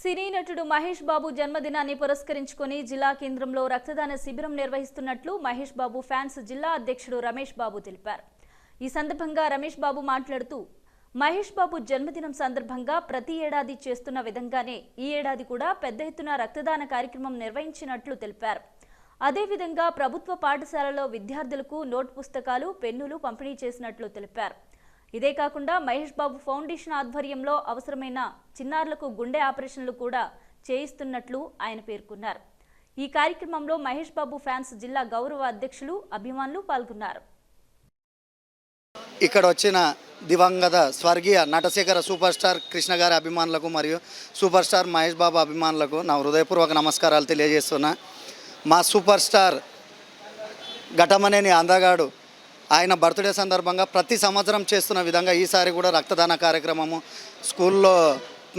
సినీ నటుడు మహేష్ బాబు జన్మదినాన్ని పురస్కరించుకొని జిల్లా కేంద్రంలో రక్తదాన శిబిరం నిర్వహిస్తున్నట్లు మహేష్ బాబు ఫ్యాన్స్ జిల్లా అధ్యక్షుడు రమేష్ బాబు తెలిపారు. ఈ సందర్భంగా రమేష్ బాబు మాట్లాడుతూ మహేష్ బాబు జన్మదినం సందర్భంగా ప్రతి ఏడాది చేస్తున్న విధంగానే ఈ ఏడాది కూడా పెద్ద ఎత్తున రక్తదాన కార్యక్రమం నిర్వహించినట్లు తెలిపారు. అదేవిధంగా ప్రభుత్వ పాఠశాలలో విద్యార్థులకు నోట్ పుస్తకాలు పెన్నులు పంపిణీ చేసినట్లు తెలిపారు. ఇదే కాకుండా మహేష్ బాబు ఫౌండేషన్ ఆధ్వర్యంలో అవసరమైన చిన్నారులకు గుండె ఆపరేషన్లు కూడా చేయిస్తున్నట్లు ఆయన పేర్కొన్నారు. ఈ కార్యక్రమంలో మహేష్ బాబు ఫ్యాన్స్ జిల్లా గౌరవ అధ్యక్షులు అభిమానులు పాల్గొన్నారు. ఇక్కడ వచ్చిన దివంగత స్వర్గీయ నటశేఖర సూపర్ స్టార్ కృష్ణ గారి అభిమానులకు మరియు సూపర్ స్టార్ మహేష్ బాబు అభిమానులకు నా హృదయపూర్వక నమస్కారాలు తెలియజేస్తున్నా. మా సూపర్ స్టార్ ఘటమనేని అందగాడు ఆయన బర్త్డే సందర్భంగా ప్రతి సంవత్సరం చేస్తున్న విధంగా ఈసారి కూడా రక్తదాన కార్యక్రమము. స్కూల్లో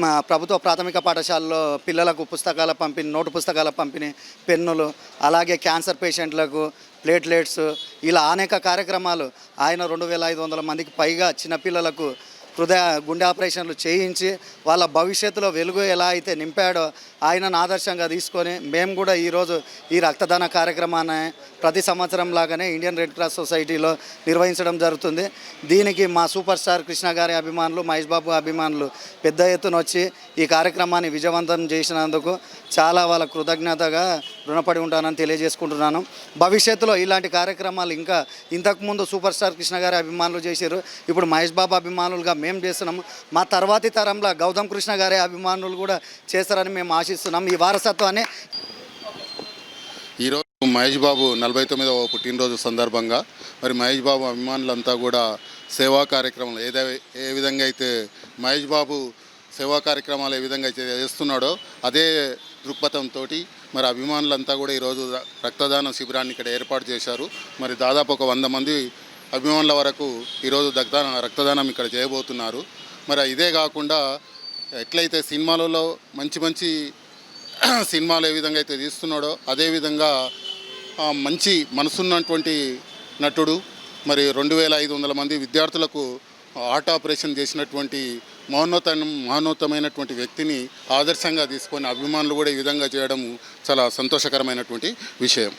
మా ప్రభుత్వ ప్రాథమిక పాఠశాలలో పిల్లలకు పుస్తకాల పంపిణీ నోటు పుస్తకాల పంపిణీ పెన్నులు అలాగే క్యాన్సర్ పేషెంట్లకు ప్లేట్లెట్స్ ఇలా అనేక కార్యక్రమాలు. ఆయన రెండు వేల ఐదు వందల మందికి పైగా చిన్నపిల్లలకు హృదయ గుండె ఆపరేషన్లు చేయించి వాళ్ళ భవిష్యత్తులో వెలుగు ఎలా అయితే నింపాడో ఆయనను ఆదర్శంగా తీసుకొని మేము కూడా ఈరోజు ఈ రక్తదాన కార్యక్రమాన్ని ప్రతి సంవత్సరం లాగానే ఇండియన్ రెడ్ క్రాస్ సొసైటీలో నిర్వహించడం జరుగుతుంది. దీనికి మా సూపర్ స్టార్ కృష్ణ గారి అభిమానులు మహేష్ బాబు అభిమానులు పెద్ద ఎత్తున వచ్చి ఈ కార్యక్రమాన్ని విజయవంతం చేసినందుకు చాలా వాళ్ళ కృతజ్ఞతగా రుణపడి ఉంటానని తెలియజేసుకుంటున్నాను. భవిష్యత్తులో ఇలాంటి కార్యక్రమాలు ఇంకా ఇంతకుముందు సూపర్ స్టార్ కృష్ణ గారి అభిమానులు చేశారు. ఇప్పుడు మహేష్ బాబు అభిమానులుగా మేము చేస్తున్నాము మా తర్వాతి తరంలో గౌతమ్ కృష్ణ గారి అభిమానులు కూడా చేస్తారని మేము ఆశిస్తున్నాం. ఈ వారసత్వాన్ని ఈరోజు మహేష్ బాబు నలభై తొమ్మిదవ పుట్టినరోజు సందర్భంగా మరి మహేష్ బాబు అభిమానులంతా కూడా సేవా కార్యక్రమాలు ఏదై ఏ విధంగా అయితే మహేష్ బాబు సేవా కార్యక్రమాలు ఏ విధంగా అయితే చేస్తున్నాడో అదే దృక్పథంతో మరి అభిమానులంతా కూడా ఈరోజు ర- రక్తదాన శిబిరాన్ని ఇక్కడ ఏర్పాటు చేశారు. మరి దాదాపు ఒక వంద మంది అభిమానుల వరకు ఈరోజు రక్తదాన రక్తదానం ఇక్కడ చేయబోతున్నారు. మరి ఇదే కాకుండా ఎట్లయితే సినిమాలలో మంచి మంచి సినిమాలు ఏ విధంగా అయితే తీస్తున్నాడో అదేవిధంగా మంచి మనసున్నటువంటి నటుడు మరి రెండు వేల ఐదు వందల మంది విద్యార్థులకు హార్ట్ ఆపరేషన్ చేసినటువంటి మహోన్నత మహోన్నతమైనటువంటి వ్యక్తిని ఆదర్శంగా తీసుకొని అభిమానులు కూడా ఈ విధంగా చేయడం చాలా సంతోషకరమైనటువంటి విషయం.